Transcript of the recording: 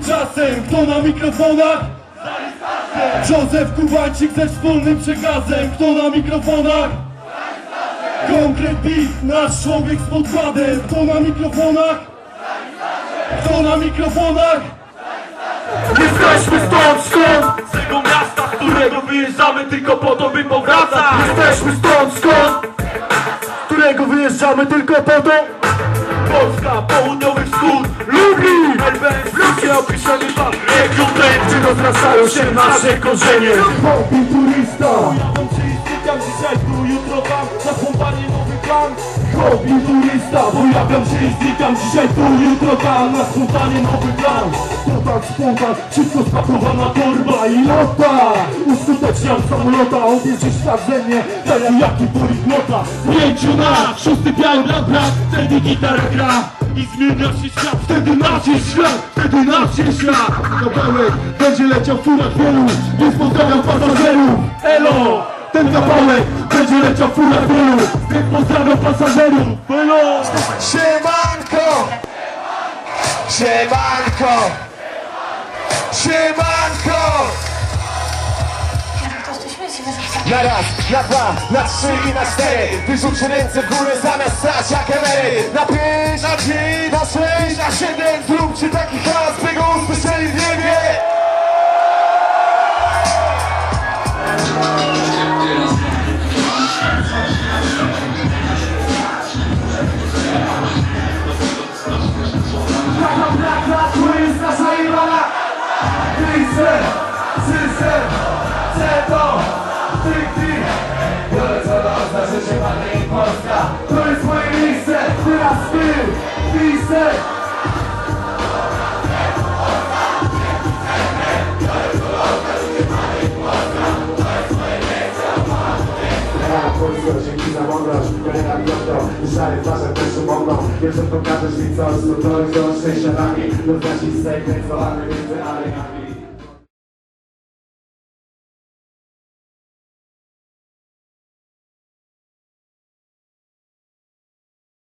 Karytasem, kto na mikrofonach? Józef Kubańczyk ze wspólnym przekazem, kto na mikrofonach? Konkret beat, nasz człowiek z podkładem, kto na mikrofonach? Kto na mikrofonach? Jesteśmy stąd, skąd? Z tego miasta, z którego wyjeżdżamy tylko po to, by powracać Jesteśmy stąd, skąd? Z którego wyjeżdżamy tylko po to? Polska, południowy wschód, Lublin! LBS, ludzie opiszemy wam region ten, gdzie rozrastają się nasze korzenie. Hobby turista, Jadą się i znikam dzisiaj tu, jutro tam, zapompanie nowy plan. Hobby turista. Pojawiam się i znikam dzisiaj tu, jutro tam Na spontanie nowy plan. To tak spontan, wszystko spakowana torba i lota Uskuteczniam samolota, obieży świat ze mnie Tak jaki poliglota Pięciu na szósty biały brak brak Wtedy gitara gra i zmienia się świat Wtedy nasz świat, wtedy nasz świat Kawałek będzie leciał w furach wielu Więc pozdrawiam pasażerów Elo! Ten kawałek będzie leciał w furach wielu Więc pozdrawiam pasażerów Elo! Siemanko! Siemanko! Siemanko! Na raz, na dwa, na trzy i na cztery. Wyrzućcie ręce w górę zamiast stać jak emery. Na pięć, na pięć, na sześć, na siedem. Zróbcie taki hałas, System, system, ceto, tyk, tyk Biorę co do znaczy się pani Polska. To jest moje miejsce, teraz ty, pisek Polsko, dzięki za mądrość, kolejna piąto Szary twarze też coś, to to już do szczęścia nami między arenami